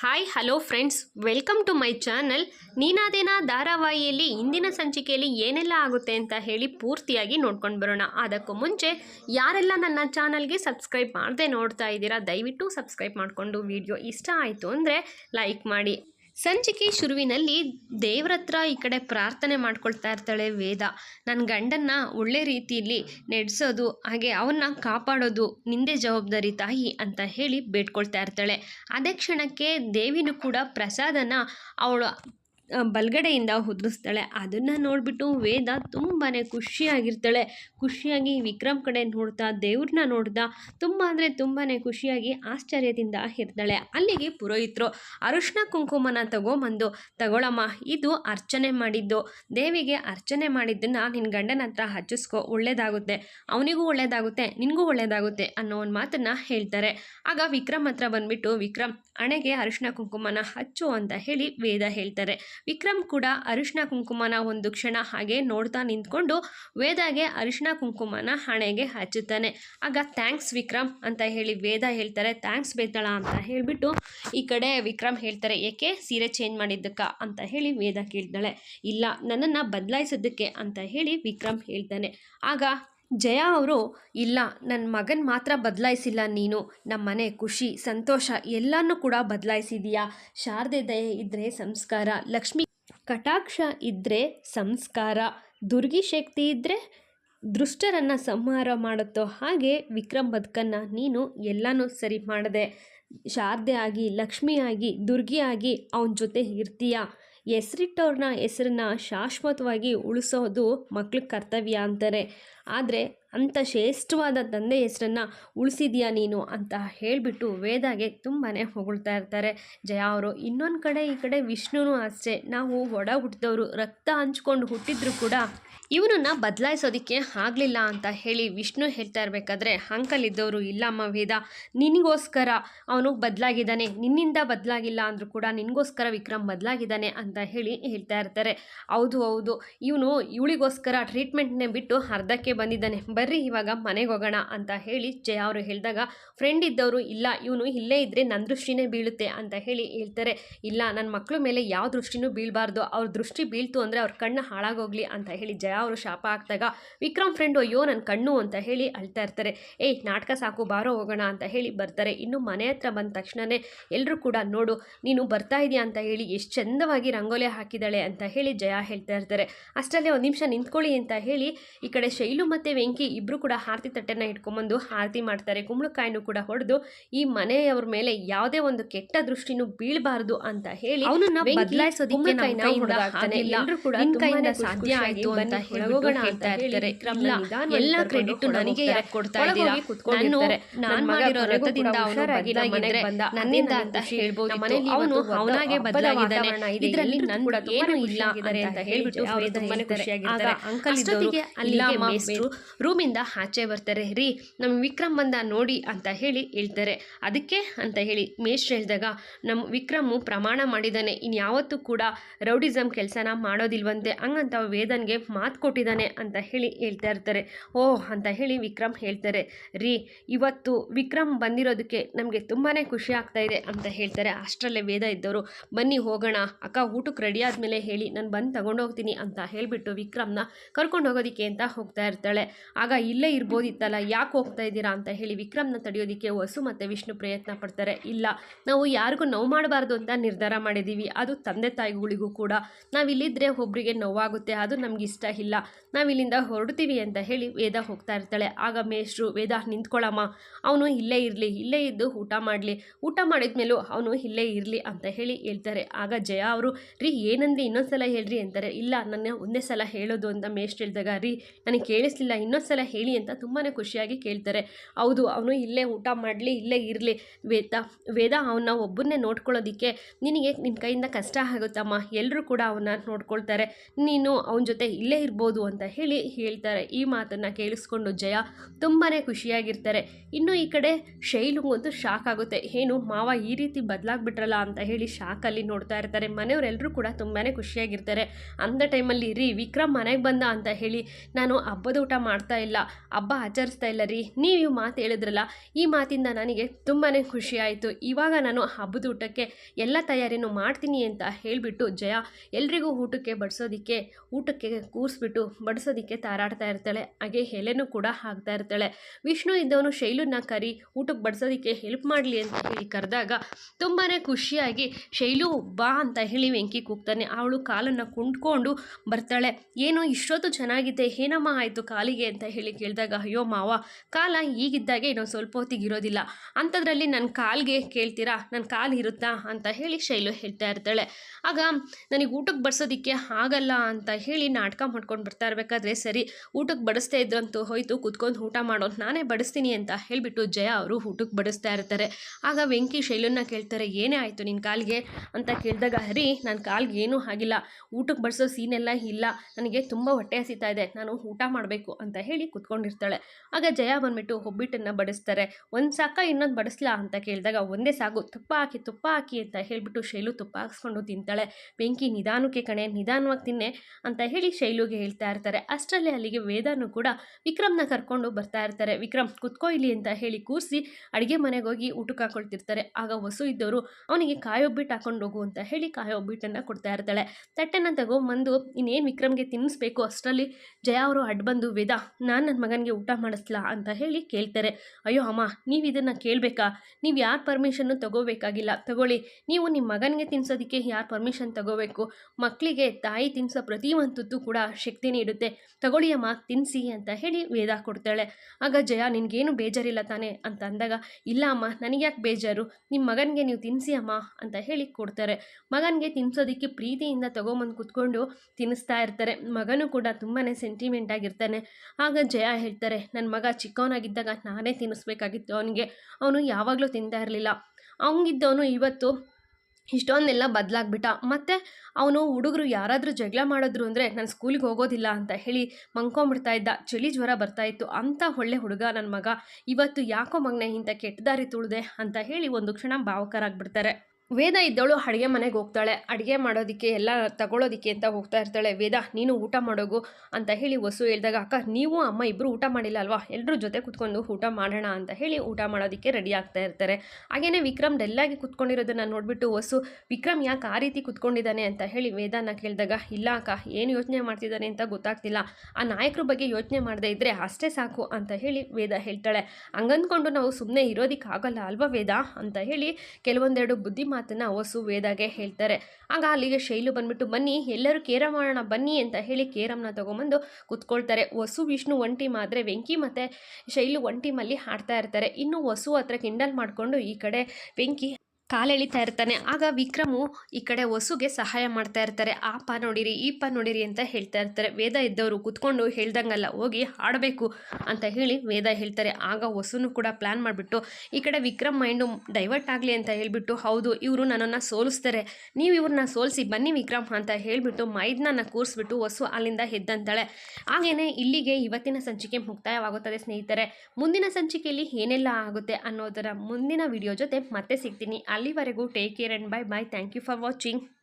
Hi hello friends welcome to my channel ನೀನಾದೇನ ಧಾರಾವಾಹಿಯಲ್ಲಿ ಇಂದಿನ ಸಂಚಿಕೆಯಲ್ಲಿ ಏನೆಲ್ಲ ಆಗುತ್ತೆ ಅಂತ ಹೇಳಿ ಪೂರ್ತಿಯಾಗಿ ನೋಡ್ಕೊಂಡು ಬರೋಣ. ಅದಕ್ಕೂ ಮುಂಚೆ ಯಾರೆಲ್ಲ ನನ್ನ ಚಾನಲ್ಗೆ ಸಬ್ಸ್ಕ್ರೈಬ್ ಮಾಡದೆ ನೋಡ್ತಾ ಇದ್ದೀರಾ, ದಯವಿಟ್ಟು ಸಬ್ಸ್ಕ್ರೈಬ್ ಮಾಡಿಕೊಂಡು ವಿಡಿಯೋ ಇಷ್ಟ ಆಯಿತು ಅಂದರೆ ಲೈಕ್ ಮಾಡಿ. ಸಂಚಿಕೆ ಶುರುವಿನಲ್ಲಿ ದೇವ್ರ ಹತ್ರ ಈ ಕಡೆ ಪ್ರಾರ್ಥನೆ ಮಾಡ್ಕೊಳ್ತಾ ಇರ್ತಾಳೆ ವೇದ. ನನ್ನ ಗಂಡನ್ನ ಒಳ್ಳೆ ರೀತಿಯಲ್ಲಿ ನಡೆಸೋದು, ಹಾಗೆ ಅವನ್ನ ಕಾಪಾಡೋದು ನಿಂದೆ ಜವಾಬ್ದಾರಿ ತಾಯಿ ಅಂತ ಹೇಳಿ ಬೇಡ್ಕೊಳ್ತಾ ಇರ್ತಾಳೆ. ಅದೇ ಕ್ಷಣಕ್ಕೆ ದೇವಿನೂ ಕೂಡ ಪ್ರಸಾದನ ಅವಳು ಬಲಗಡೆಯಿಂದ ಉದುರಿಸ್ತಾಳೆ. ಅದನ್ನು ನೋಡಿಬಿಟ್ಟು ವೇದ ತುಂಬಾ ಖುಷಿಯಾಗಿರ್ತಾಳೆ. ಖುಷಿಯಾಗಿ ವಿಕ್ರಮ್ ಕಡೆ ನೋಡ್ತಾ ದೇವ್ರನ್ನ ನೋಡ್ತಾ, ತುಂಬ ಅಂದರೆ ತುಂಬಾ ಖುಷಿಯಾಗಿ ಆಶ್ಚರ್ಯದಿಂದ ಇರ್ತಾಳೆ. ಅಲ್ಲಿಗೆ ಪುರೋಹಿತರು ಅರಿಶಿನ ಕುಂಕುಮನ ತಗೊಂಬಂದು, ತಗೊಳಮ್ಮ, ಇದು ಅರ್ಚನೆ ಮಾಡಿದ್ದು. ದೇವಿಗೆ ಅರ್ಚನೆ ಮಾಡಿದ್ದನ್ನು ನಿನ್ನ ಗಂಡನ ಹತ್ರ ಹಚ್ಚಿಸ್ಕೋ, ಒಳ್ಳೇದಾಗುತ್ತೆ. ಅವನಿಗೂ ಒಳ್ಳೇದಾಗುತ್ತೆ, ನಿನಗೂ ಒಳ್ಳೇದಾಗುತ್ತೆ ಅನ್ನೋ ಒಂದು ಮಾತನ್ನು ಹೇಳ್ತಾರೆ. ಆಗ ವಿಕ್ರಮ್ ಹತ್ರ ಬಂದ್ಬಿಟ್ಟು, ವಿಕ್ರಮ್, ಹಣೆಗೆ ಅರಿಶಿನ ಕುಂಕುಮನ ಹಚ್ಚು ಅಂತ ಹೇಳಿ ವೇದ ಹೇಳ್ತಾರೆ. ವಿಕ್ರಮ್ ಕೂಡ ಅರಿಶಿನ ಕುಂಕುಮನ ಒಂದು ಕ್ಷಣ ಹಾಗೆ ನೋಡ್ತಾ ನಿಂತ್ಕೊಂಡು ವೇದಾಗೆ ಅರಿಶಿನ ಕುಂಕುಮನ ಹಣೆಗೆ ಹಚ್ಚುತ್ತಾನೆ. ಆಗ, ಥ್ಯಾಂಕ್ಸ್ ವಿಕ್ರಮ್ ಅಂತ ಹೇಳಿ ವೇದ ಹೇಳ್ತಾರೆ. ಥ್ಯಾಂಕ್ಸ್ ಬೇತಾಳ ಅಂತ ಹೇಳಿಬಿಟ್ಟು ಈ ಕಡೆ ವಿಕ್ರಮ್ ಹೇಳ್ತಾರೆ, ಏಕೆ ಸೀರೆ ಚೇಂಜ್ ಮಾಡಿದ್ದಕ್ಕ ಅಂತ ಹೇಳಿ ವೇದ ಕೇಳ್ತಾಳೆ. ಇಲ್ಲ, ನನ್ನನ್ನು ಬದಲಾಯಿಸೋದಕ್ಕೆ ಅಂತ ಹೇಳಿ ವಿಕ್ರಮ್ ಹೇಳ್ತಾನೆ. ಆಗ ಜಯ ಅವರು, ಇಲ್ಲ ನನ್ನ ಮಗನ ಮಾತ್ರ ಬದಲಾಯಿಸಿಲ್ಲ ನೀನು. ನಮ್ಮ ಮನೆ ಖುಷಿ, ಸಂತೋಷ ಎಲ್ಲನೂ ಕೂಡ ಬದಲಾಯಿಸಿದೀಯಾ. ಶಾರದೆ ದಯೆ ಇದ್ದರೆ ಸಂಸ್ಕಾರ, ಲಕ್ಷ್ಮಿ ಕಟಾಕ್ಷ ಇದ್ದರೆ ಸಂಸ್ಕಾರ, ದುರ್ಗಿ ಶಕ್ತಿ ಇದ್ದರೆ ದುಷ್ಟರನ್ನು ಸಂಹಾರ ಮಾಡುತ್ತೋ ಹಾಗೆ ವಿಕ್ರಮ್ ಬದುಕನ್ನು ನೀನು ಎಲ್ಲನೂ ಸರಿ ಮಾಡಿದೆ ಶಾರದೆ ಆಗಿ ಲಕ್ಷ್ಮಿಯಾಗಿ ದುರ್ಗಿಯಾಗಿ ಅವನ ಜೊತೆ ಇರ್ತೀಯ? ಹೆಸರಿಟ್ಟವ್ರನ್ನ ಹೆಸರನ್ನ ಶಾಶ್ವತವಾಗಿ ಉಳಿಸೋದು ಮಕ್ಳ ಕರ್ತವ್ಯ ಅಂತಾರೆ. ಆದರೆ ಅಂಥ ಶ್ರೇಷ್ಠವಾದ ತಂದೆ ಹೆಸರನ್ನು ಉಳಿಸಿದ್ಯಾ ನೀನು ಅಂತ ಹೇಳಿಬಿಟ್ಟು ವೇದಾಗೆ ತುಂಬಾ ಹೊಗಳ್ತಾ ಇರ್ತಾರೆ. ಜಯ ಅವರು, ಇನ್ನೊಂದು ಕಡೆ ಈ ಕಡೆ ವಿಷ್ಣುನೂ ಅಷ್ಟೇ. ನಾವು ಒಡ ಹುಟ್ಟಿದವರು ರಕ್ತ ಹಂಚ್ಕೊಂಡು ಹುಟ್ಟಿದ್ರು ಕೂಡ ಇವನನ್ನ ಬದಲಾಯಿಸೋದಕ್ಕೆ ಆಗಲಿಲ್ಲ ಅಂತ ಹೇಳಿ ವಿಷ್ಣು ಹೇಳ್ತಾ ಇರಬೇಕಾದ್ರೆ, ಅಂಕಲ್ ಇದ್ದವರು, ಇಲ್ಲಮ್ಮ ವೇದ, ನಿನಗೋಸ್ಕರ ಅವನು ಬದಲಾಗಿದ್ದಾನೆ, ನಿನ್ನಿಂದ ಬದಲಾಗಿಲ್ಲ ಅಂದರೂ ಕೂಡ ನಿನಗೋಸ್ಕರ ವಿಕ್ರಮ್ ಬದಲಾಗಿದ್ದಾನೆ ಅಂತ ಹೇಳಿ ಹೇಳ್ತಾ ಇರ್ತಾರೆ. ಹೌದು ಹೌದು. ಇವನು ಇವಳಿಗೋಸ್ಕರ ಟ್ರೀಟ್ಮೆಂಟ್ನೇ ಬಿಟ್ಟು ಅರ್ಧಕ್ಕೆ ಬಂದಿದ್ದಾನೆ. ಬರ್ರಿ, ಇವಾಗ ಮನೆಗೆ ಹೋಗೋಣ ಅಂತ ಹೇಳಿ ಜಯ ಅವರು ಹೇಳಿದಾಗ ಫ್ರೆಂಡ್ ಇದ್ದವರು ಇಲ್ಲ, ಇವನು ಇಲ್ಲೇ ಇದ್ದರೆ ನನ್ನ ದೃಷ್ಟಿನೇ ಬೀಳುತ್ತೆ ಅಂತ ಹೇಳಿ ಹೇಳ್ತಾರೆ. ಇಲ್ಲ ನನ್ನ ಮಕ್ಕಳು ಮೇಲೆ ಯಾವ ದೃಷ್ಟಿನೂ ಬೀಳಬಾರ್ದು. ಅವ್ರ ದೃಷ್ಟಿ ಬೀಳ್ತು ಅಂದರೆ ಅವ್ರ ಕಣ್ಣು ಹಾಳಾಗೋಗ್ಲಿ ಅಂತ ಹೇಳಿ ಜಯ ಅವರು ಶಾಪ ಹಾಕ್ದಾಗ ವಿಕ್ರಮ್ ಫ್ರೆಂಡು ಅಯ್ಯೋ ನನ್ನ ಕಣ್ಣು ಅಂತ ಹೇಳಿ ಅಳ್ತಾ ಇರ್ತಾರೆ. ಏಯ್ ನಾಟಕ ಸಾಕು ಬಾರೋ ಹೋಗೋಣ ಅಂತ ಹೇಳಿ ಬರ್ತಾರೆ. ಇನ್ನು ಮನೆ ಹತ್ರ ಬಂದ ತಕ್ಷಣವೇ ಎಲ್ಲರೂ ಕೂಡ ನೋಡು ನೀನು ಬರ್ತಾ ಇದೆಯಾ ಅಂತ ಹೇಳಿ ಎಷ್ಟು ಚಂದವಾಗಿ ರಂಗೋಲಿ ಹಾಕಿದ್ದಾಳೆ ಅಂತ ಹೇಳಿ ಜಯ ಹೇಳ್ತಾ ಇರ್ತಾರೆ. ಅಷ್ಟರಲ್ಲೇ ಒಂದು ನಿಮಿಷ ನಿಂತ್ಕೊಳ್ಳಿ ಅಂತ ಹೇಳಿ ಈ ಕಡೆ ಶೈಲು ಮತ್ತು ವೆಂಕಿ ಇಬ್ಬರು ಕೂಡ ಆರತಿ ತಟ್ಟೆನ ಇಟ್ಕೊಂಬಂದು ಆರತಿ ಮಾಡ್ತಾರೆ. ಕುಂಬಳಕಾಯಿನೂ ಕೂಡ ಹೊಡೆದು ಈ ಮನೆಯವ್ರ ಮೇಲೆ ಯಾವುದೇ ಒಂದು ಕೆಟ್ಟ ದೃಷ್ಟಿನೂ ಬೀಳಬಾರ್ದು ಅಂತ ಹೇಳಿ ಅವನನ್ನ ಬದಲಾಯಿಸೋದಕ್ಕೆ ಸಾಧ್ಯ ಆಯಿತು ಅಂತ ಹೇಳೋಗೋಣ ಅಂತ ಹೇಳ್ತಾರೆ ಎಲ್ಲ ಕ್ರೆಡಿಟ್ ನನಗೆ ಯಾಕೆ ಕೊಡ್ತಾ ಇದ್ದೀರಾ? ನಾನು ನಾನು ಮಾಡಿರೋ ರಥದಿಂದ ಅವನು ಬದಲಾಗಿದ್ರೆ ನನ್ನಿಂದ ಅಂತ ಹೇಳ್ಬೋದು ಅವನು ಅವನಾಗೆ ಬದಲಾಗಿದ್ದಾನೆ ಇದರಲ್ಲಿ ನನ್ ಕೂಡ ಏನು ಇಲ್ಲ ಅಂತ ಹೇಳ್ಬಿಟ್ಟು ಅವರು ತುಂಬಾನೇ ಖುಷಿಯಾಗಿರ್ತಾರೆ. ಅಂಕಲ್ ಇದ್ದವರಿಗೆ ಅಲ್ಲಿ ಮೇಸ್ಟ್ರು ರೂಮಿಂದ ಆಚೆ ಬರ್ತಾರೆ. ರೀ ನಮ್ಮ ವಿಕ್ರಮ್ ಬಂದ ನೋಡಿ ಅಂತ ಹೇಳಿ ಹೇಳ್ತಾರೆ. ಅದಕ್ಕೆ ಅಂತ ಹೇಳಿ ಮೇಷ್ಟ್ರು ಹೇಳಿದಾಗ ನಮ್ಮ ವಿಕ್ರಮ್ ಪ್ರಮಾಣ ಮಾಡಿದ್ದಾನೆ. ಇನ್ಯಾವತ್ತೂ ಕೂಡ ರೌಡಿಸಮ್ ಕೆಲಸನ ಮಾಡೋದಿಲ್ವಂತೆ. ಹಂಗಂತ ವೇದನ್ಗೆ ಮಾತು ಕೊಟ್ಟಿದ್ದಾನೆ ಅಂತ ಹೇಳಿ ಹೇಳ್ತಾ ಇರ್ತಾರೆ. ಓಹ್, ಅಂತ ಹೇಳಿ ವಿಕ್ರಮ್ ಹೇಳ್ತಾರೆ. ರೀ, ಇವತ್ತು ವಿಕ್ರಮ್ ಬಂದಿರೋದಕ್ಕೆ ನಮಗೆ ತುಂಬಾ ಖುಷಿ ಆಗ್ತಾ ಇದೆ ಅಂತ ಹೇಳ್ತಾರೆ. ಅಷ್ಟರಲ್ಲೇ ವೇದ ಇದ್ದವರು. ಬನ್ನಿ ಹೋಗೋಣ. ಅಕ್ಕ ಊಟಕ್ಕೆ ರೆಡಿ ಆದಮೇಲೆ ಹೇಳಿ, ನಾನು ಬಂದು ತಗೊಂಡೋಗ್ತೀನಿ ಅಂತ ಹೇಳಿಬಿಟ್ಟು ವಿಕ್ರಮ್ನ ಕರ್ಕೊಂಡು ಹೋಗೋದಕ್ಕೆ ಅಂತ ಹೋಗ್ತಾ ಇರ್ತಾಳೆ. ಆಗ ಇಲ್ಲೇ ಇರ್ಬೋದಿತ್ತಲ್ಲ, ಯಾಕೆ ಹೋಗ್ತಾ ಇದ್ದೀರಾ ಅಂತ ಹೇಳಿ ವಿಕ್ರಮ್ನ ತಡೆಯೋದಕ್ಕೆ ವಸು ಮತ್ತು ವಿಷ್ಣು ಪ್ರಯತ್ನ ಪಡ್ತಾರೆ. ಇಲ್ಲ, ನಾವು ಯಾರಿಗೂ ನೋವು ಮಾಡಬಾರ್ದು ಅಂತ ನಿರ್ಧಾರ ಮಾಡಿದ್ದೀವಿ. ಅದು ತಂದೆ ತಾಯಿಗಳಿಗೂ ಕೂಡ. ನಾವಿಲ್ಲಿದ್ದರೆ ಒಬ್ಬರಿಗೆ ನೋವಾಗುತ್ತೆ. ಅದು ನಮ್ಗೆ ಇಷ್ಟ ಇಲ್ಲ. ನಾವಿಲ್ಲಿಂದ ಹೊರಡ್ತೀವಿ ಅಂತ ಹೇಳಿ ವೇದ ಹೋಗ್ತಾ ಇರ್ತಾಳೆ. ಆಗ ಮೇಷ್ಟ್ರು, ವೇದ ನಿಂತ್ಕೊಳ್ಳಮ್ಮ ಅವನು ಇಲ್ಲೇ ಇರಲಿ, ಇಲ್ಲೇ ಇದ್ದು ಊಟ ಮಾಡಲಿ, ಊಟ ಮಾಡಿದ್ಮೇಲೂ ಅವನು ಇಲ್ಲೇ ಇರಲಿ ಅಂತ ಹೇಳಿ ಹೇಳ್ತಾರೆ. ಆಗ ಜಯ ಅವರು, ರೀ ಏನಂದು ಇನ್ನೊಂದು ಸಲ ಹೇಳ್ರಿ ಅಂತಾರೆ. ಇಲ್ಲ, ನನ್ನ ಒಂದೇ ಸಲ ಹೇಳೋದು ಅಂತ ಮೇಷ್ಟ್ರು ಹೇಳಿದಾಗ, ರೀ, ನನಗೆ ಕೇಳಿಸ್ಲಿಲ್ಲ, ಇನ್ನೊಂದು ಸಲ ಹೇಳಿ ಅಂತ ತುಂಬಾ ಖುಷಿಯಾಗಿ ಕೇಳ್ತಾರೆ. ಹೌದು, ಅವನು ಇಲ್ಲೇ ಊಟ ಮಾಡಲಿ, ಇಲ್ಲೇ ಇರಲಿ. ವೇದ ವೇದ ಅವನ್ನ ಒಬ್ಬನ್ನೇ ನೋಡ್ಕೊಳ್ಳೋದಕ್ಕೆ ನಿನಗೆ ನಿನ್ನ ಕೈಯಿಂದ ಕಷ್ಟ ಆಗುತ್ತಮ್ಮ. ಎಲ್ಲರೂ ಕೂಡ ಅವನ್ನ ನೋಡ್ಕೊಳ್ತಾರೆ. ನೀನು ಅವನ ಜೊತೆ ಇಲ್ಲೇ ಇರ್ಬೋದು ಇರ್ಬೋದು ಅಂತ ಹೇಳಿ ಹೇಳ್ತಾರೆ. ಈ ಮಾತನ್ನು ಕೇಳಿಸ್ಕೊಂಡು ಜಯ ತುಂಬಾ ಖುಷಿಯಾಗಿರ್ತಾರೆ. ಇನ್ನು ಈ ಕಡೆ ಶೈಲುಗಂತೂ ಶಾಕ್ ಆಗುತ್ತೆ. ಏನು, ಮಾವ ಈ ರೀತಿ ಬದಲಾಗ್ಬಿಟ್ರಲ್ಲ ಅಂತ ಹೇಳಿ ಶಾಕಲ್ಲಿ ನೋಡ್ತಾ ಇರ್ತಾರೆ. ಮನೆಯವರೆಲ್ಲರೂ ಕೂಡ ತುಂಬಾ ಖುಷಿಯಾಗಿರ್ತಾರೆ. ಅಂಥ ಟೈಮಲ್ಲಿ ರೀ, ವಿಕ್ರಮ್ ಮನೆಗೆ ಬಂದ ಅಂತ ಹೇಳಿ ನಾನು ಹಬ್ಬದ ಊಟ ಮಾಡ್ತಾ ಇಲ್ಲ. ಹಬ್ಬ ಆಚರಿಸ್ತಾ ಇಲ್ಲ ರೀ. ನೀವು ಮಾತು ಹೇಳಿದ್ರಲ್ಲ, ಈ ಮಾತಿಂದ ನನಗೆ ತುಂಬಾ ಖುಷಿ ಆಯಿತು. ಇವಾಗ ನಾನು ಹಬ್ಬದ ಊಟಕ್ಕೆ ಎಲ್ಲ ತಯಾರಿನೂ ಮಾಡ್ತೀನಿ ಅಂತ ಹೇಳಿಬಿಟ್ಟು ಜಯ ಎಲ್ರಿಗೂ ಊಟಕ್ಕೆ ಬಡಿಸೋದಕ್ಕೆ, ಊಟಕ್ಕೆ ಕೂರಿಸ್ಬಿಟ್ಟು ಬಡಿಸೋದಕ್ಕೆ ತಾರಾಡ್ತಾ ಇರ್ತಾಳೆ. ಹಾಗೆ ಎಲೆನೂ ಕೂಡ ಹಾಕ್ತಾ ಇರ್ತಾಳೆ. ವಿಷ್ಣು ಇದ್ದವನು ಶೈಲುನ ಕರಿ, ಊಟಕ್ಕೆ ಬಡಿಸೋದಕ್ಕೆ ಹೆಲ್ಪ್ ಮಾಡಲಿ ಅಂತ ಹೇಳಿ ಕರೆದಾಗ ತುಂಬಾ ಖುಷಿಯಾಗಿ ಶೈಲು ಬಾ ಅಂತ ಹೇಳಿ ವೆಂಕಿ ಕೂಗ್ತಾನೆ. ಅವಳು ಕಾಲನ್ನು ಕುಂಡ್ಕೊಂಡು ಬರ್ತಾಳೆ. ಏನು ಇಷ್ಟೊತ್ತು ಚೆನ್ನಾಗಿದೆ, ಏನಮ್ಮ ಆಯಿತು ಕಾಲಿಗೆ ಅಂತ ಹೇಳಿ ಕೇಳಿದಾಗ, ಅಯ್ಯೋ ಮಾವ, ಕಾಲ ಈಗಿದ್ದಾಗೆ ಇನ್ನೊಂದು ಸ್ವಲ್ಪ ಹೊತ್ತಿಗೆ ಇರೋದಿಲ್ಲ. ಅಂಥದ್ರಲ್ಲಿ ನನ್ನ ಕಾಲಿಗೆ ಕೇಳ್ತೀರಾ? ನನ್ನ ಕಾಲು ಇರುತ್ತಾ? ಅಂತ ಹೇಳಿ ಶೈಲು ಹೇಳ್ತಾ ಇರ್ತಾಳೆ. ಆಗ, ನನಗೆ ಊಟಕ್ಕೆ ಬಡಿಸೋದಕ್ಕೆ ಆಗಲ್ಲ ಅಂತ ಹೇಳಿ ನಾಟಕ ಬರ್ತಾ ಇರಬೇಕಾದ್ರೆ ಸರಿ ಊಟಕ್ಕೆ ಬಡಿಸ್ತಾ ಇದ್ರಂತೂ ಹೋಯ್ತು, ಕುತ್ಕೊಂಡು ಊಟ ಮಾಡೋ ನಾನೇ ಬಡಿಸ್ತೀನಿ ಅಂತ ಹೇಳಿಬಿಟ್ಟು ಜಯ ಅವರು ಊಟಕ್ಕೆ ಬಡಿಸ್ತಾ ಇರ್ತಾರೆ. ಆಗ ವೆಂಕಿ ಶೈಲನ್ನ ಕೇಳ್ತಾರೆ, ಏನೇ ಆಯಿತು ನಿನ್ನ ಕಾಲಿಗೆ? ಅಂತ ಕೇಳಿದಾಗ, ಹರಿ ನನ್ನ ಕಾಲಿಗೆ ಏನೂ ಆಗಿಲ್ಲ. ಊಟಕ್ಕೆ ಬಡಿಸೋ ಸೀನೆಲ್ಲ ಇಲ್ಲ. ನನಗೆ ತುಂಬ ಹೊಟ್ಟೆ ಹಸಿತಾ ಇದೆ. ನಾನು ಊಟ ಮಾಡಬೇಕು ಅಂತ ಹೇಳಿ ಕುತ್ಕೊಂಡಿರ್ತಾಳೆ. ಆಗ ಜಯ ಬಂದ್ಬಿಟ್ಟು ಒಬ್ಬಿಟ್ಟನ್ನು ಬಡಿಸ್ತಾರೆ. ಒಂದು ಸಾಕ, ಇನ್ನೊಂದು ಬಡಿಸ್ಲಾ? ಅಂತ ಕೇಳಿದಾಗ, ಒಂದೇ ಸಾಕು. ತುಪ್ಪ ಹಾಕಿ ತುಪ್ಪ ಹಾಕಿ ಅಂತ ಹೇಳಿಬಿಟ್ಟು ಶೈಲು ತುಪ್ಪ ಹಾಕ್ಸ್ಕೊಂಡು ತಿಂತಾಳೆ. ಬೆಂಕಿ ನಿಧಾನಕ್ಕೆ ಕಣೆ, ನಿಧಾನವಾಗಿ ತಿನ್ನೆ ಅಂತ ಹೇಳಿ ಶೈಲುಗೆ ಹೇಳ್ತಾ ಇರ್ತಾರೆ. ಅಷ್ಟರಲ್ಲಿ ಅಲ್ಲಿಗೆ ವೇದಾನು ಕೂಡ ವಿಕ್ರಮ್ನ ಕರ್ಕೊಂಡು ಬರ್ತಾ ಇರ್ತಾರೆ. ವಿಕ್ರಮ್, ಕುತ್ಕೋ ಇಲ್ಲಿ ಅಂತ ಹೇಳಿ ಕೂರಿಸಿ ಅಡುಗೆ ಮನೆಗೆ ಹೋಗಿ ಊಟಕ್ಕೆ ಹಾಕೊಳ್ತಿರ್ತಾರೆ. ಆಗ ವಸು ಇದ್ದವರು, ಅವನಿಗೆ ಕಾಯೊಬ್ಬಿಟ್ಟು ಹಾಕೊಂಡು ಹೋಗು ಅಂತ ಹೇಳಿ ಕಾಯೊಬ್ಬಿಟ್ಟನ್ನು ಕೊಡ್ತಾ ಇರ್ತಾಳೆ. ತಟ್ಟೆನ ತಗೊಂಬಂದು ಇನ್ನೇನು ವಿಕ್ರಮ್ಗೆ ತಿನ್ನಿಸ್ಬೇಕು? ಅಷ್ಟರಲ್ಲಿ ಜಯ ಅವರು ಅಡ್ಡ ಬಂದು, ವೇದ, ನಾನು ನನ್ನ ಮಗನಿಗೆ ಊಟ ಮಾಡಿಸ್ಲಾ ಅಂತ ಹೇಳಿ ಕೇಳ್ತಾರೆ. ಅಯ್ಯೋ ಅಮ್ಮ ನೀವು ಇದನ್ನು ಕೇಳಬೇಕಾ? ನೀವು ಯಾರು ಪರ್ಮಿಷನ್ನು ತಗೋಬೇಕಾಗಿಲ್ಲ. ತಗೊಳ್ಳಿ, ನೀವು ನಿಮ್ಮ ಮಗನಿಗೆ ತಿನ್ಸೋದಕ್ಕೆ ಯಾರು ಪರ್ಮಿಷನ್ ತಗೋಬೇಕು? ಮಕ್ಕಳಿಗೆ ತಾಯಿ ತಿನ್ಸೋ ಪ್ರತಿ ಒಂದು ತುತ್ತು ಕೂಡ ಶಕ್ತಿ ನೀಡುತ್ತೆ. ತಗೊಳ್ಳಿ ಅಮ್ಮ ತಿನ್ನಿಸಿ ಅಂತ ಹೇಳಿ ವೇದ ಕೊಡ್ತಾಳೆ. ಆಗ ಜಯ, ನಿನಗೇನು ಬೇಜಾರಿಲ್ಲ ತಾನೆ ಅಂತ ಅಂದಾಗ, ಇಲ್ಲ ಅಮ್ಮ ನನಗೆ ಯಾಕೆ ಬೇಜಾರು? ನಿಮ್ಮ ಮಗನಿಗೆ ನೀವು ತಿನ್ನಿಸಿ ಅಮ್ಮ ಅಂತ ಹೇಳಿ ಕೊಡ್ತಾರೆ. ಮಗನಿಗೆ ತಿನ್ಸೋದಕ್ಕೆ ಪ್ರೀತಿಯಿಂದ ತಗೊಂಬಂದು ಕುತ್ಕೊಂಡು ತಿನ್ನಿಸ್ತಾ ಇರ್ತಾರೆ. ಮಗನೂ ಕೂಡ ತುಂಬಾ ಸೆಂಟಿಮೆಂಟ್ ಆಗಿರ್ತಾನೆ. ಆಗ ಜಯ ಹೇಳ್ತಾರೆ ನನ್ನ ಮಗ ಚಿಕ್ಕವನಾಗಿದ್ದಾಗ ನಾನೇ ತಿನ್ನಿಸ್ಬೇಕಾಗಿತ್ತು ಅವನಿಗೆ. ಅವನು ಯಾವಾಗಲೂ ತಿಂತಾ ಇರಲಿಲ್ಲ. ಅವನಿಗಿದ್ದವನು ಇವತ್ತು ಇಷ್ಟೊಂದೆಲ್ಲ ಬದಲಾಗ್ಬಿಟ್ಟ. ಮತ್ತು ಅವನು ಹುಡುಗರು ಯಾರಾದರೂ ಜಗಳ ಮಾಡಿದ್ರು ಅಂದರೆ ನಾನು ಸ್ಕೂಲಿಗೆ ಹೋಗೋದಿಲ್ಲ ಅಂತ ಹೇಳಿ ಮಂಕೊಂಬಿಡ್ತಾ ಇದ್ದ. ಚಳಿ ಜ್ವರ ಬರ್ತಾ ಇತ್ತು. ಅಂಥ ಒಳ್ಳೆ ಹುಡುಗ ನನ್ನ ಮಗ. ಇವತ್ತು ಯಾಕೋ ಮಗನೇ ಇಂಥ ಕೆಟ್ಟ ದಾರಿ ತುಳಿದೆ ಅಂತ ಹೇಳಿ ಒಂದು ಕ್ಷಣ ಭಾವಕರಾಗ್ಬಿಡ್ತಾರೆ. ವೇದ ಇದ್ದವಳು ಅಡುಗೆ ಮನೆಗೆ ಹೋಗ್ತಾಳೆ. ಅಡುಗೆ ಮಾಡೋದಕ್ಕೆ ಎಲ್ಲ ತಗೊಳ್ಳೋದಕ್ಕೆ ಅಂತ ಹೋಗ್ತಾ ಇರ್ತಾಳೆ. ವೇದ, ನೀನು ಊಟ ಮಾಡೋಗು ಅಂತ ಹೇಳಿ ವಸು ಹೇಳಿದಾಗ, ಅಕ್ಕ, ನೀವು, ಅಮ್ಮ ಇಬ್ಬರು ಊಟ ಮಾಡಿಲ್ಲ ಅಲ್ವಾ? ಎಲ್ಲರೂ ಜೊತೆ ಕುತ್ಕೊಂಡು ಊಟ ಮಾಡೋಣ ಅಂತ ಹೇಳಿ ಊಟ ಮಾಡೋದಕ್ಕೆ ರೆಡಿ ಆಗ್ತಾ ಇರ್ತಾರೆ. ಹಾಗೇನೆ ವಿಕ್ರಮ್ ಡೆಲ್ಲಾಗಿ ಕುತ್ಕೊಂಡಿರೋದನ್ನು ನೋಡಿಬಿಟ್ಟು ವಸು ವಿಕ್ರಮ್ ಯಾಕೆ ಆ ರೀತಿ ಕುತ್ಕೊಂಡಿದ್ದಾನೆ? ಅಂತ ಹೇಳಿ ವೇದನ ಕೇಳಿದಾಗ, ಇಲ್ಲ ಅಕ್ಕ, ಏನು ಯೋಚನೆ ಮಾಡ್ತಿದ್ದಾನೆ ಅಂತ ಗೊತ್ತಾಗ್ತಿಲ್ಲ. ಆ ನಾಯಕರ ಬಗ್ಗೆ ಯೋಚನೆ ಮಾಡದೇ ಇದ್ದರೆ ಅಷ್ಟೇ ಸಾಕು ಅಂತ ಹೇಳಿ ವೇದ ಹೇಳ್ತಾಳೆ. ಹಂಗಂದ್ಕೊಂಡು ನಾವು ಸುಮ್ಮನೆ ಇರೋದಕ್ಕಾಗಲ್ಲ ಅಲ್ವಾ ವೇದ? ಅಂತ ಹೇಳಿ ಕೆಲವೊಂದೆರಡು ಬುದ್ಧಿ ಮಾತನ್ನು ವಸು ವೇದಾಗೆ ಹೇಳ್ತಾರೆ. ಆಗ ಅಲ್ಲಿಗೆ ಶೈಲು ಬಂದ್ಬಿಟ್ಟು, ಬನ್ನಿ, ಎಲ್ಲರೂ ಕೇರಮ್ ಮಾಡೋಣ ಬನ್ನಿ ಅಂತ ಹೇಳಿ ಕೇರಮ್ನ ತಗೊಂಬಂದು ಕುತ್ಕೊಳ್ತಾರೆ. ವಸು ವಿಷ್ಣು ಒನ್ ಟೀಮ್ ಆದರೆ ವೆಂಕಿ ಮತ್ತು ಶೈಲು ಒನ್ ಟೀಮಲ್ಲಿ ಆಡ್ತಾ ಇರ್ತಾರೆ. ಇನ್ನು ವಸು ಹತ್ರ ಕಿಂಡಲ್ ಮಾಡಿಕೊಂಡು ಈ ಕಡೆ ವೆಂಕಿ ಕಾಲೆಳಿತಾ ಇರ್ತಾನೆ. ಆಗ ವಿಕ್ರಮು ಈ ಕಡೆ ವಸುಗೆ ಸಹಾಯ ಮಾಡ್ತಾ ಇರ್ತಾರೆ. ಆ ಪ ನೋಡಿರಿ ಈ ಪ ನೋಡಿರಿ ಅಂತ ಹೇಳ್ತಾ ಇರ್ತಾರೆ. ವೇದ ಇದ್ದವರು ಕುತ್ಕೊಂಡು ಹೇಳ್ದಂಗಲ್ಲ, ಹೋಗಿ ಆಡಬೇಕು ಅಂತ ಹೇಳಿ ವೇದ ಹೇಳ್ತಾರೆ. ಆಗ ವಸುನು ಕೂಡ ಪ್ಲ್ಯಾನ್ ಮಾಡಿಬಿಟ್ಟು, ಈ ಕಡೆ ವಿಕ್ರಮ್ ಮೈಂಡು ಡೈವರ್ಟ್ ಆಗಲಿ ಅಂತ ಹೇಳಿಬಿಟ್ಟು, ಹೌದು, ಇವರು ನನ್ನನ್ನು ಸೋಲಿಸ್ತಾರೆ. ನೀವು ಇವ್ರನ್ನ ಸೋಲಿಸಿ ಬನ್ನಿ ವಿಕ್ರಮ್ ಅಂತ ಹೇಳಿಬಿಟ್ಟು ಮೈದನ್ನ ಕೂರಿಸ್ಬಿಟ್ಟು ವಸು ಅಲ್ಲಿಂದ ಎದ್ದಂತಾಳೆ ಹಾಗೇನೆ ಇಲ್ಲಿಗೆ ಇವತ್ತಿನ ಸಂಚಿಕೆ ಮುಕ್ತಾಯವಾಗುತ್ತದೆ ಸ್ನೇಹಿತರೆ. ಮುಂದಿನ ಸಂಚಿಕೆಯಲ್ಲಿ ಏನೆಲ್ಲ ಆಗುತ್ತೆ ಅನ್ನೋದರ ಮುಂದಿನ ವಿಡಿಯೋ ಜೊತೆ ಮತ್ತೆ ಸಿಗ್ತೀನಿ. ಅಲ್ಲಿವರೆಗೂ take care and bye bye thank you for watching